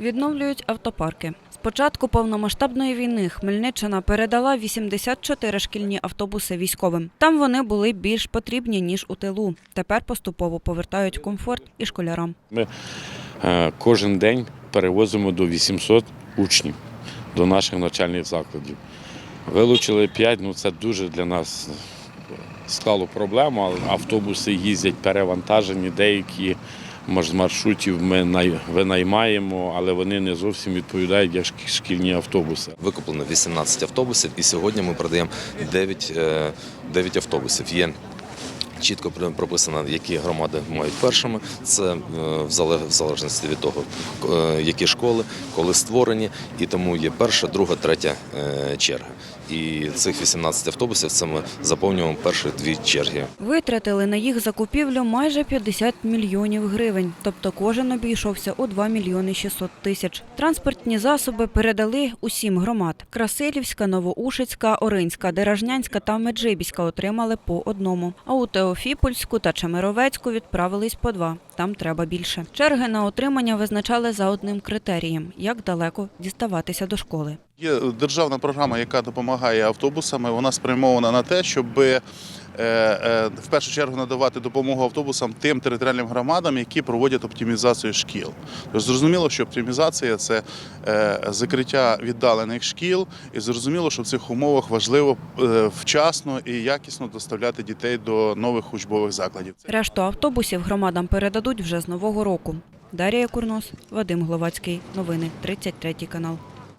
Відновлюють автопарки. З початку повномасштабної війни Хмельниччина передала 84 шкільні автобуси військовим. Там вони були більш потрібні ніж у тилу. Тепер поступово повертають комфорт і школярам. Ми е, кожен день перевозимо до 800 учнів до наших навчальних закладів. Вилучили 5, ну це дуже для нас склало проблему, автобуси їздять перевантажені, деякі маршрутів ми най- винаймаємо, але вони не зовсім відповідають як шкільні автобуси. Викуплено 18 автобусів, і сьогодні ми продаємо 9, е, 9 автобусів. Є чітко прописано, які громади мають першими. Це е, в зале- в залежності від того, е, які школи, коли створені, і тому є перша, друга, третя е, черга. І цих 18 автобусів це ми заповнюємо перші дві черги. Витратили на їх закупівлю майже 50 мільйонів гривень, тобто кожен обійшовся у 2 мільйони 600 тисяч. Транспортні засоби передали усім громад. Красилівська, Новоушицька, Оринська, Деражнянська та Меджибіська отримали по одному. А у Теофіпольську та Чемеровецьку відправились по два. Там треба більше. Черги на отримання визначали за одним критерієм – як далеко діставатися до школи. Є державна програма, яка допомагає автобусами. Вона спрямована на те, щоб в першу чергу надавати допомогу автобусам тим територіальним громадам, які проводять оптимізацію шкіл. Тобто зрозуміло, що оптимізація це е, закриття віддалених шкіл, і зрозуміло, що в цих умовах важливо е, вчасно і якісно доставляти дітей до нових учбових закладів. Решту автобусів громадам передадуть вже з нового року. Дарія Курнос, Вадим Гловацький. Новини 33 канал.